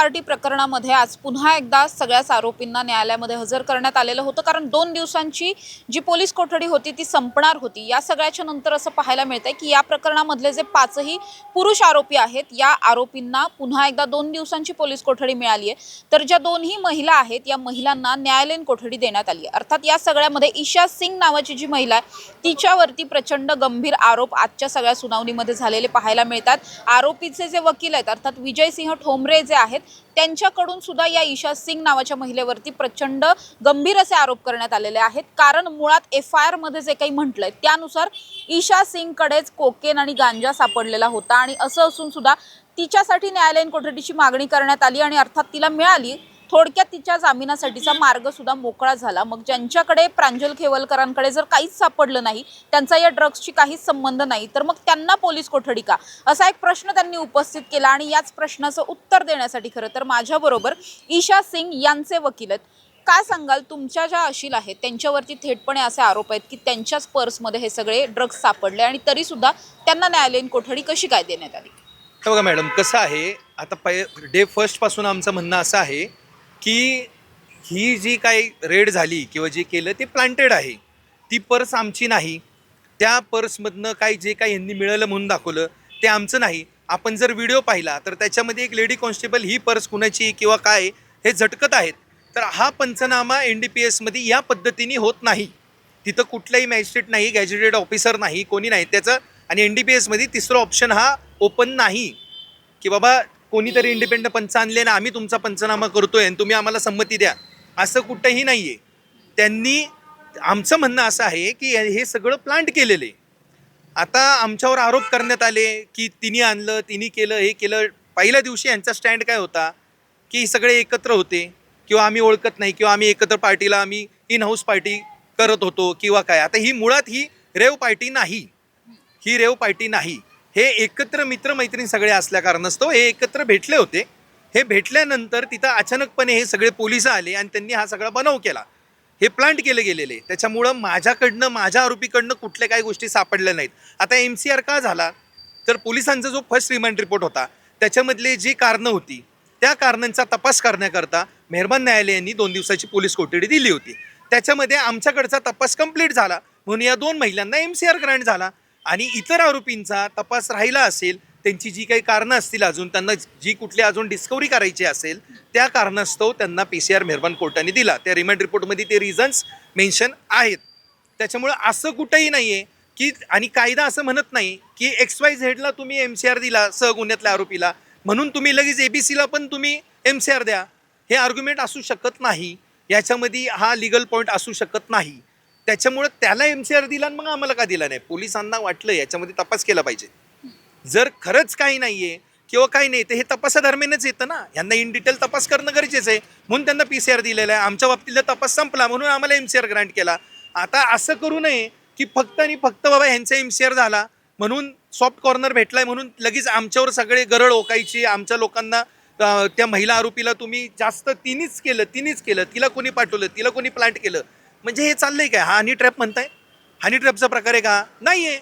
Party प्रकरणामध्ये आज पुन्हा एकदा सगळ्याच आरोपींना न्यायालयामध्ये हजर करण्यात आलेलं होतं. कारण दोन दिवसांची जी पोलीस कोठडी होती ती संपणार होती. या सगळ्याच्या नंतर असं पाहायला मिळतंय की या प्रकरणामधले जे पाचही पुरुष आरोपी आहेत या आरोपींना पुन्हा एकदा दोन दिवसांची पोलीस कोठडी मिळाली आहे तर ज्या दोन्ही महिला आहेत या महिलांना न्यायालयीन कोठडी देण्यात आली आहे अर्थात या सगळ्यामध्ये ईशा सिंग नावाची जी महिला आहे तिच्यावरती प्रचंड गंभीर आरोप आजच्या सगळ्या सुनावणीमध्ये झालेले पाहायला मिळतात. आरोपीचे जे वकील आहेत अर्थात विजयसिंह ठोंबरे जे आहेत त्यांच्याकडून सुद्धा या ईशा सिंग नावाच्या महिलेवरती प्रचंड गंभीर असे आरोप करण्यात आलेले आहेत. कारण मुळात एफ आय आरमध्ये जे काही म्हटलंय त्यानुसार ईशा सिंगकडेच कोकेन आणि गांजा सापडलेला होता. आणि असं असून सुद्धा तिच्यासाठी न्यायालयीन कोठडीची मागणी करण्यात आली आणि अर्थात तिला मिळाली. थोडक्यात तिच्या जामिनासाठीचा मार्ग सुद्धा मोकळा झाला. मग ज्यांच्याकडे प्रांजल खेवलकरांकडे जर काहीच सापडलं नाही त्यांचा या ड्रग्सशी काहीच संबंध नाही तर मग त्यांना पोलीस कोठडी का? असा एक प्रश्न त्यांनी उपस्थित केला आणि याच प्रश्नाचं उत्तर देण्यासाठी खरं तर माझ्याबरोबर ईशा सिंग यांचे वकील आहेत. काय सांगाल? तुमच्या ज्या अशील आहेत त्यांच्यावरती थेटपणे असे आरोप आहेत की त्यांच्याच पर्समध्ये हे सगळे ड्रग्स सापडले आणि तरी सुद्धा त्यांना न्यायालयीन कोठडी कशी काय देण्यात आली? हे बघा मॅडम कसं आहे आता पै डे फर्स्टपासून आमचं म्हणणं असं आहे की ही जी काही रेड झाली किंवा जे केलं ते प्लांटेड आहे. ती पर्स आमची नाही. त्या पर्समधनं काही जे काही यांनी मिळालं म्हणून दाखवलं ते आमचं नाही. आपण जर व्हिडिओ पाहिला तर त्याच्यामध्ये एक लेडी कॉन्स्टेबल ही पर्स कुणाची किंवा काय हे झटकत आहेत. तर हा पंचनामा एन डी पी एसमध्ये या पद्धतीने होत नाही. तिथं कुठलाही मॅजिस्ट्रेट नाही गॅजेटेड ऑफिसर नाही कोणी नाही. त्याचं आणि एन डी पी एसमध्ये तिसरं ऑप्शन हा ओपन नाही. की बाबा कोणीतरी इंडिपेंडंट पंच आणले ना आम्ही तुमचा पंचनामा करतोय आणि तुम्ही आम्हाला संमती द्या. असं कुठंही नाही आहे त्यांनी आमचं म्हणणं असं आहे की हे सगळं प्लांट केलेलं. आहे आता आमच्यावर आरोप करण्यात आले की तिने आणलं तिने केलं हे केलं. पहिल्या दिवशी यांचा स्टँड काय होता? की सगळे एकत्र होते. किंवा आम्ही ओळखत नाही किंवा आम्ही एकत्र पार्टीला आम्ही इन हाऊस पार्टी करत होतो किंवा काय. आता ही मुळात ही रेव पार्टी नाही. ही रेव पार्टी नाही. हे एकत्र मित्रमैत्रीण सगळे असल्या कारणास्तव हे एकत्र भेटले होते. हे भेटल्यानंतर तिथं अचानकपणे हे सगळे पोलीस आले आणि त्यांनी हा सगळा बनाव केला. हे प्लांट केले गेलेले. त्याच्यामुळं माझ्याकडनं माझ्या आरोपीकडनं कुठल्या काही गोष्टी सापडल्या नाहीत. आता एम सी आर का झाला? तर पोलिसांचा जो फर्स्ट रिमांड रिपोर्ट होता त्याच्यामधले जी कारणं होती त्या कारणांचा तपास करण्याकरता मेहरबान न्यायालयाने दोन दिवसाची पोलीस कोठडी दिली होती. त्याच्यामध्ये आमच्याकडचा तपास कंप्लीट झाला. म्हणून या दोन महिलांना एम सी आर ग्रँट झाला. आणि इतर आरोपींचा तपास राहिला असेल त्यांची जी काही कारणं असतील अजून त्यांना जी कुठली अजून डिस्कवरी करायची असेल त्या कारणास्तव त्यांना पी सी आर मेहरबान कोर्टाने दिला. त्या रिमांड रिपोर्टमध्ये ते रिझन्स मेन्शन आहेत. त्याच्यामुळं असं कुठंही नाही आहे की आणि कायदा असं म्हणत नाही की एक्स वाय झेडला तुम्ही एम सी आर दिला सहगुन्ह्यातल्या आरोपीला. म्हणून तुम्ही लगेच ए बी सीला पण तुम्ही एम सी आर द्या. हे आर्ग्युमेंट असू शकत नाही. याच्यामध्ये हा लिगल पॉईंट असू शकत नाही. त्याच्यामुळं त्याला एम सी आर दिला आणि मग आम्हाला का दिला नाही? पोलिसांना वाटलं याच्यामध्ये तपास केला पाहिजे. जर खरंच काही नाही आहे किंवा काही नाही तर हे तपासादरम्यानच येतं ना. यांना इन डिटेल तपास करणं गरजेचं आहे. म्हणून त्यांना पी सी आर दिलेला आहे. आमच्या बाबतीतला तपास संपला म्हणून आम्हाला एम सी आर ग्रांट केला. आता असं करू नये की फक्त आणि फक्त बाबा ह्यांचा एम सी आर झाला म्हणून सॉफ्ट कॉर्नर भेटलाय म्हणून लगेच आमच्यावर सगळे गरळ ओकायची. आमच्या लोकांना त्या महिला आरोपीला तुम्ही जास्त तिनेच केलं तिनेच केलं. तिला कोणी पाठवलं तिला कोणी प्लांट केलं. म्हणजे हे चाललंय काय? हा हनी ट्रॅप म्हणताय? हनी ट्रॅपचा प्रकार आहे का? नाही आहे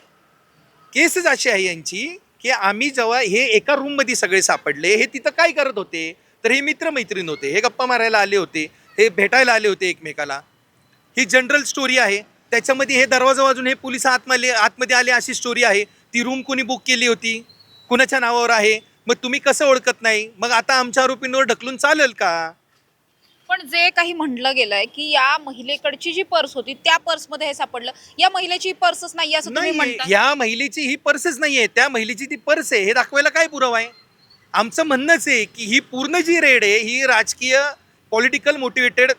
केसच अशी आहे यांची की आम्ही जेव्हा हे एका रूममध्ये सगळे सापडले हे तिथं काय करत होते? तर हे मित्रमैत्रीण होते हे गप्पा मारायला आले होते हे भेटायला आले होते एकमेकाला. ही जनरल स्टोरी आहे. त्याच्यामध्ये हे दरवाजा वाजून हे पोलीस आतमध्ये आतमध्ये आले अशी स्टोरी आहे. ती रूम कोणी बुक केली होती? कुणाच्या नावावर आहे? मग तुम्ही कसं ओळखत नाही? मग आता आमच्या आरोपींवर ढकलून चालेल का? पण जे काही म्हटलं गेलंय की या महिलेकडची जी पर्स होती त्या पर्समध्ये हे सापडलं. या महिलेची पर्सच नाही असं तुम्ही नाही म्हणता या महिलेची ही पर्सच नाहीये. त्या महिलेची ती पर्स आहे. हे दाखवायला काय पुरावा आहे? आमचं म्हणणंच आहे की ही पूर्ण जी रेड आहे ही राजकीय पॉलिटिकल मोटिवेटेड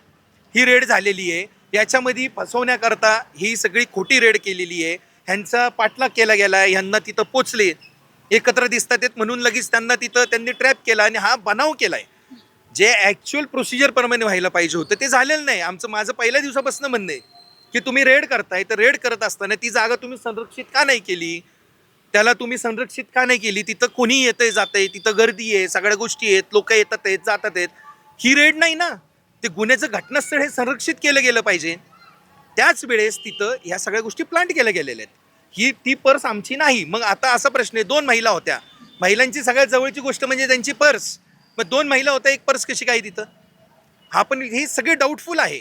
ही रेड झालेली आहे. याच्यामध्ये फसवण्याकरता ही सगळी खोटी रेड केलेली आहे. ह्यांचा पाठलाग केला गेला आहे ह्यांना तिथं पोचले. एकत्र दिसतात आहेत म्हणून लगेच त्यांना तिथं त्यांनी ट्रॅप केला आणि हा बनाव केलाय. जे ॲक्च्युअल प्रोसिजर प्रमाणे व्हायला पाहिजे होतं ते झालेलं नाही. आमचं माझं पहिल्या दिवसापासून म्हणणं आहे की तुम्ही रेड करताय तर रेड करत असताना ती जागा तुम्ही संरक्षित का नाही केली? त्याला तुम्ही संरक्षित का नाही केली? तिथं कोणी येतंय जातंय? तिथं गर्दी आहे सगळ्या गोष्टी आहेत लोक येतात आहेत जातात आहेत. ही रेड नाही ना. ते गुन्ह्याचं घटनास्थळ हे संरक्षित केलं गेलं पाहिजे. त्याच वेळेस तिथं ह्या सगळ्या गोष्टी प्लांट केल्या गेलेल्या आहेत. ही ती पर्स आमची नाही. मग आता असा प्रश्न आहे. दोन महिला होत्या. महिलांची सगळ्यात जवळची गोष्ट म्हणजे त्यांची पर्स. मग दोन महिला होत्या एक पर्स कशी काय तिथं? हा पण हे सगळे डाऊटफुल आहे.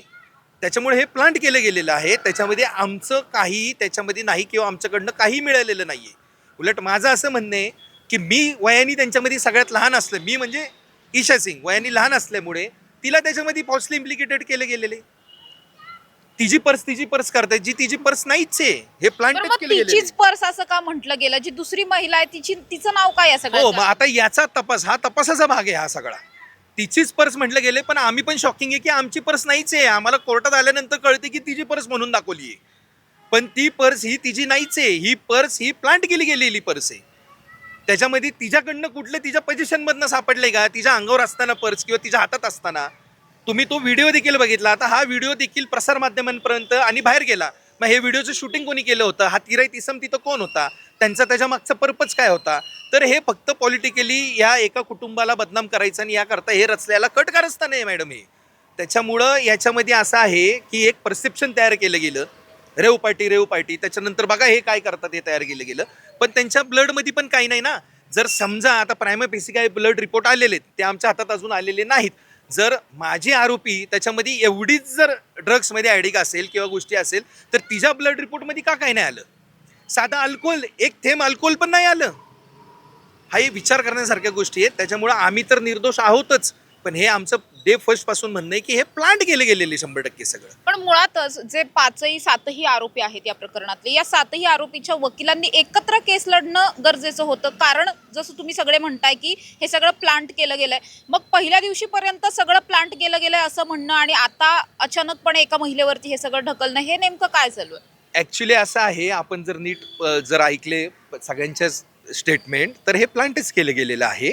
त्याच्यामुळे हे प्लांट केलं गेलेलं आहे. त्याच्यामध्ये आमचं काही त्याच्यामध्ये नाही किंवा आमच्याकडनं काही मिळालेलं नाही आहे उलट माझं असं म्हणणं आहे की मी वयाने त्यांच्यामध्ये सगळ्यात लहान असलं मी म्हणजे ईशा सिंग वयानी लहान असल्यामुळे तिला त्याच्यामध्ये फॉल्सली इम्प्लिकेटेड केलं गेलेलं. आहे तिची पर्स तिची पर्स करतायत जी तिची पर्स नाहीच आहे हे मग आहे. तिचीच पर्स असं का म्हटलं गेलं? जी दुसरी महिला आहे तिची तिचं नाव काय आहे हो मग सगळं आता याचा तपास हा तपासाचा भाग आहे हा सगळा. तिचीच पर्स म्हटलं गेले पण आम्ही पण शॉकिंग आहे की आमची पर्स नाहीच आहे. आम्हाला कोर्टात आल्यानंतर कळते की तिची पर्स म्हणून दाखवली आहे पण ती पर्स ही तिची नाहीच आहे ही पर्स ही प्लांट केली गेलेली पर्स आहे. त्याच्यामध्ये तिच्याकडनं कुठलं तिच्या पोझिशनमधनं सापडले का? तिच्या अंगावर असताना पर्स किंवा तिच्या हातात असताना? तुम्ही तो व्हिडिओ देखील बघितला. आता हा व्हिडिओ देखील प्रसारमाध्यमांपर्यंत आणि बाहेर गेला. मग हे व्हिडिओचं शूटिंग कोणी केलं होतं? हा तिराई तिसम तिथं कोण होता? त्यांचा त्याच्या मागचा पर्पज काय होता? तर हे फक्त पॉलिटिकली या एका कुटुंबाला बदनाम करायचं आणि याकरता हे रचल्याला कट कारस्थान आहे मॅडम हे. त्याच्यामुळं याच्यामध्ये असं आहे की एक परसेप्शन तयार केलं गेलं. Rave party rave party. त्याच्यानंतर बघा हे काय करतात हे तयार केलं गेलं. पण त्यांच्या ब्लडमध्ये पण काही नाही ना. जर समजा आता प्रायम पेसी काय ब्लड रिपोर्ट आलेले आहेत. ते आमच्या हातात अजून आलेले नाहीत. जर माझी आरोपी त्याच्यामध्ये एवढीच जर ड्रग्समध्ये ॲडिक असेल किंवा गोष्टी असेल तर तिच्या ब्लड रिपोर्टमध्ये का काय नाही आलं? साधं अल्कोहोल एक थेंब अल्कोहोल पण नाही आलं. हा हे विचार करण्यासारख्या गोष्टी आहेत. त्याच्यामुळं आम्ही तर निर्दोष आहोतच. पण हे आमचं डे फर्स्टपासून म्हणणं आहे की हे प्लांट केले गेलेले शंभर टक्के सगळं. पण मुळातच जे पाचही सातही आरोपी आहेत या प्रकरणातले या सातही आरोपीच्या वकिलांनी एकत्र केस लढणं गरजेचं होतं. कारण जसं तुम्ही सगळे म्हणताय की हे सगळं प्लांट केलं गेलंय मग पहिल्या दिवशीपर्यंत सगळं प्लांट केलं गेलंय असं म्हणणं आणि आता अचानकपणे एका महिलेवरती हे सगळं ढकलणं हे नेमकं काय चालू आहे? ॲक्च्युली असं आहे आपण जर नीट अ, जर ऐकले सगळ्यांच्या स्टेटमेंट तर हे प्लांटच केलं गेलेलं आहे.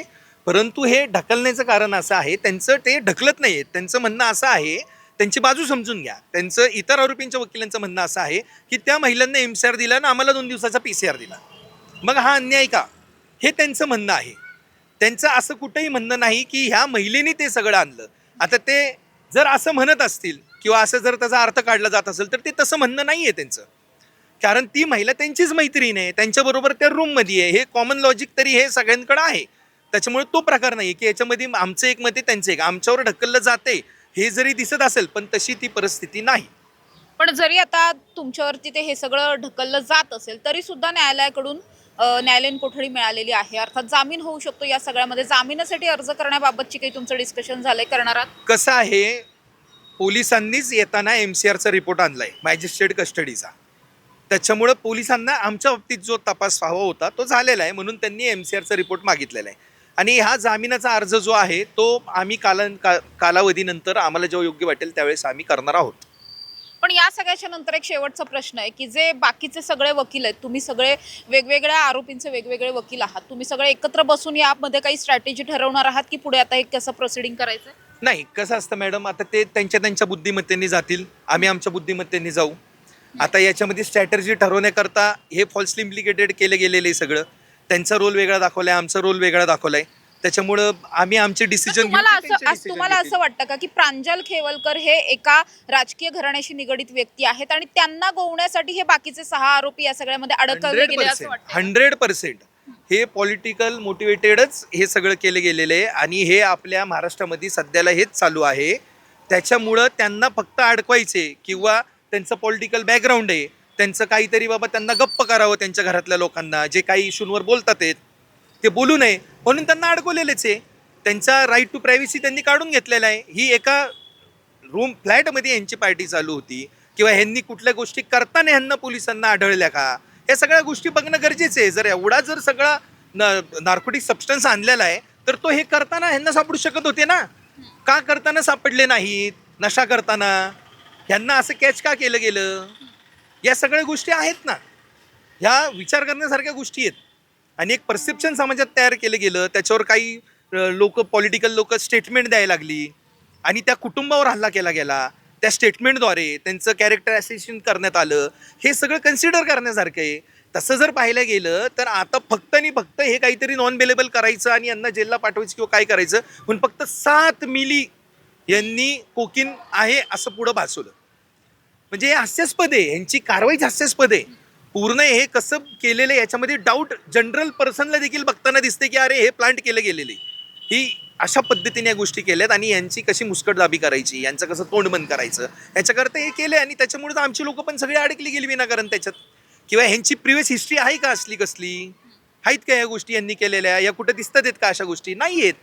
परंतु हे ढकलण्याचं कारण असं आहे त्यांचं ते ढकलत नाही त्यांचं म्हणणं असं आहे त्यांची बाजू समजून घ्या. त्यांचं इतर आरोपींच्या वकिलांचं म्हणणं असं आहे की त्या महिलांना एम सी आर दिला आणि आम्हाला दोन दिवसाचा पी सी आर दिला. मग हा अन्याय का? हे त्यांचं म्हणणं आहे. त्यांचं असं कुठंही म्हणणं नाही की ह्या महिलेने ते सगळं आणलं. आता ते जर असं म्हणत असतील किंवा असं जर त्याचा अर्थ काढला जात असेल तर ते तसं म्हणणं नाही आहे त्यांचं. कारण ती महिला त्यांचीच मैत्रीण आहे. त्यांच्याबरोबर त्या रूममध्ये आहे. हे कॉमन लॉजिक तरी हे सगळ्यांकडं आहे. त्याच्यामुळे तो प्रकार नाही की याच्यामध्ये आमचं एक मत आहे त्यांचं एक. आमच्यावर ढकललं जाते हे जरी दिसत असेल पण तशी ती परिस्थिती नाही. पण जरी आता तुमच्यावरती ते हे सगळं ढकललं जात असेल तरी सुद्धा न्यायालयाकडून न्यायालयीन कोठडी मिळालेली आहे. अर्थात जामीन होऊ शकतो या सगळ्यामध्ये. जामिनासाठी अर्ज करण्याबाबतची काही तुमचं डिस्कशन झालंय करणार आहात? कसं आहे पोलिसांनीच येताना एम सी आरचा रिपोर्ट आणलाय मॅजिस्ट्रेट कस्टडीचा त्याच्यामुळं पोलिसांना आमच्या बाबतीत जो तपास हवा होता तो झालेला आहे म्हणून त्यांनी एम सी आरचा रिपोर्ट मागितलेला आहे. आणि हा जामिनाचा अर्ज जो आहे तो आम्ही काला का कालावधीनंतर आम्हाला जेव्हा योग्य वाटेल त्यावेळेस आम्ही करणार आहोत. पण या सगळ्याच्या नंतर एक शेवटचा प्रश्न आहे की जे बाकीचे सगळे वकील आहेत तुम्ही सगळे वेगवेगळ्या आरोपींचे वेगवेगळे वकील आहात तुम्ही सगळे एकत्र बसून यामध्ये काही स्ट्रॅटेजी ठरवणार आहात की पुढे आता हे कसं प्रोसिडिंग करायचं नाही कसं असतं मॅडम आता ते त्यांच्या त्यांच्या बुद्धिमत्तेने जातील आम्ही आमच्या बुद्धिमत्तेने जाऊ. आता याच्यामध्ये स्ट्रॅटर्जी ठरवण्याकरता हे फॉल्सली इम्प्लिकेटेड केलं गेलेलं आहे सगळं. त्यांचा रोल वेगळा दाखवलाय आमचा रोल वेगळा दाखवलाय. त्याच्यामुळं आम्ही आमचे डिसिजन तुम्हाला असं तुम्हाला असं वाटतं का की प्रांजल खेवलकर हे एका राजकीय घराण्याशी निगडीत व्यक्ती आहेत आणि त्यांना गोवण्यासाठी हे बाकीचे सहा आरोपी या सगळ्यामध्ये अडकवले हंड्रेड गेले असं पर्सेंट. वाटतं हंड्रेड पर्सेंट. हे पॉलिटिकल मोटिवेटेडच हे सगळं केलं गेलेलं आहे आणि हे आपल्या महाराष्ट्रामध्ये सध्याला हेच चालू आहे. त्याच्यामुळं त्यांना फक्त अडकवायचे किंवा त्यांचं पॉलिटिकल बॅकग्राऊंड आहे. त्यांचं काहीतरी बाबा त्यांना गप्प करावं त्यांच्या घरातल्या लोकांना जे काही इशूंवर बोलतात आहेत ते बोलू नये. म्हणून त्यांना अडकवलेलेच आहे. त्यांचा राईट टू प्रायव्हसी त्यांनी काढून घेतलेला आहे. ही एका रूम फ्लॅटमध्ये यांची पार्टी चालू होती. किंवा ह्यांनी कुठल्या गोष्टी करताना ह्यांना पोलिसांना आढळल्या का? या सगळ्या गोष्टी बघणं गरजेचं आहे. जर एवढा जर सगळा न नार्कोटिक सबस्टन्स आणलेला आहे तर तो हे करताना ह्यांना सापडू शकत होते ना? का करताना सापडले नाहीत? नशा करताना? ह्यांना असं कॅच का केलं गेलं? या सगळ्या गोष्टी आहेत ना. ह्या विचार करण्यासारख्या गोष्टी आहेत. आणि एक परसेप्शन समाजात तयार केलं गेलं त्याच्यावर काही लोक पॉलिटिकल लोक स्टेटमेंट द्यायला लागली. आणि त्या कुटुंबावर हल्ला केला गेला. त्या स्टेटमेंटद्वारे त्यांचं कॅरेक्टर ॲसेशन करण्यात आलं. हे सगळं कन्सिडर करण्यासारखं आहे. तसं जर पाहायला गेलं तर आता फक्त आणि फक्त हे काहीतरी नॉन बेलेबल करायचं आणि यांना जेलला पाठवायचं किंवा काय करायचं म्हणून फक्त सात मिली यांनी कोकीन आहे असं पुढं भासवलं. म्हणजे हे हास्यास्पद आहे. यांची कारवाईच हास्यास्पद आहे. पूर्ण हे कसं केलेलं आहे याच्यामध्ये डाऊट जनरल पर्सनला देखील बघताना दिसते की अरे हे प्लांट केलं गेलेले ही अशा पद्धतीने या गोष्टी केल्यात आणि यांची कशी मुस्कटदाबी करायची यांचं कसं तोंड बंद करायचं ह्याच्याकरता हे केलं आणि त्याच्यामुळे तर आमची लोक पण सगळी अडकली गेली विनाकारण त्याच्यात. किंवा ह्यांची प्रिव्हियस हिस्ट्री आहे का असली कसली? आहेत का या गोष्टी यांनी केलेल्या? या कुठं दिसतात आहेत का अशा गोष्टी? नाही आहेत.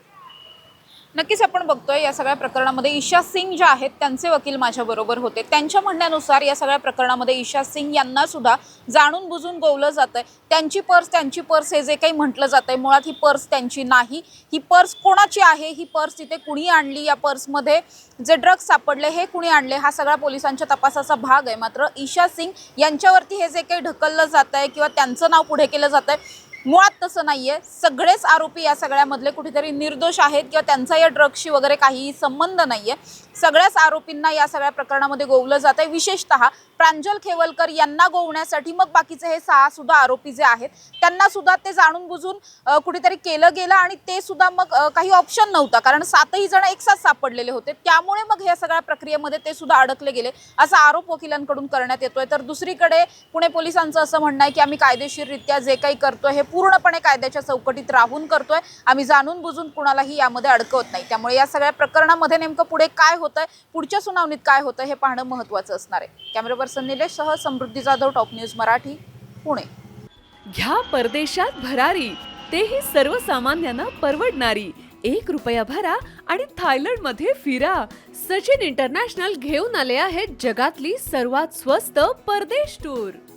नक्कीच आपण बघतोय या सगळ्या प्रकरणामध्ये ईशा सिंग ज्या आहेत त्यांचे वकील माझ्याबरोबर होते. त्यांच्या म्हणण्यानुसार या सगळ्या प्रकरणामध्ये ईशा सिंग यांना सुद्धा जाणून बुजून गोवलं जात आहे त्यांची पर्स त्यांची पर्स हे जे काही म्हटलं जात आहे मुळात ही पर्स त्यांची नाही. ही पर्स कोणाची आहे? ही पर्स तिथे कुणी आणली? या पर्समध्ये जे ड्रग्ज सापडले हे कुणी आणले? हा सगळा पोलिसांच्या तपासाचा भाग आहे. मात्र ईशा सिंग यांच्यावरती हे जे काही ढकललं जात आहे किंवा त्यांचं नाव पुढे केलं जात आहे मुळात तसं नाहीये. सगळेच आरोपी या सगळ्यामधले कुठेतरी निर्दोष आहेत किंवा त्यांचा या ड्रग्सशी वगैरे काहीही संबंध नाहीये. सगळ्याच आरोपींना या सगळ्या प्रकरणामध्ये गोवलं जात आहे विशेषतः प्रांजल खेवलकर यांना गोवण्यासाठी मग बाकीचे हे सहा सुद्धा आरोपी जे आहेत त्यांना सुद्धा ते जाणून बुजून कुठेतरी केलं गेलं आणि ते सुद्धा मग काही ऑप्शन नव्हता. कारण सातही जण एकसाथ सापडलेले होते. त्यामुळे मग ह्या सगळ्या प्रक्रियेमध्ये ते सुद्धा अडकले गेले. असा आरोप वकिलांकडून करण्यात येतोय. तर दुसरीकडे पुणे पोलिसांचं असं म्हणणं आहे की आम्ही कायदेशीररित्या जे काही करतोय हे पूर्णपणे कायद्याच्या चौकटीत राहून करतोय. आम्ही जाणून बुजून कुणालाही यामध्ये अडकवत नाही. त्यामुळे या सगळ्या प्रकरणामध्ये नेमकं पुढे काय होतंय पुढच्या सुनावणीत काय होतं हे पाहणं महत्त्वाचं असणार आहे. कॅमेरा पर्सन निलेशसह समृद्धी जाधव टॉप न्यूज मराठी पुणे. घ्या परदेशात भरारी तेही सर्वसामान्यांना परवडणारी. एक रुपया भरा आणि थायलंडमध्ये फिरा. सचिन इंटरनॅशनल घेऊन आले आहेत जगातली सर्वात स्वस्त परदेश टूर.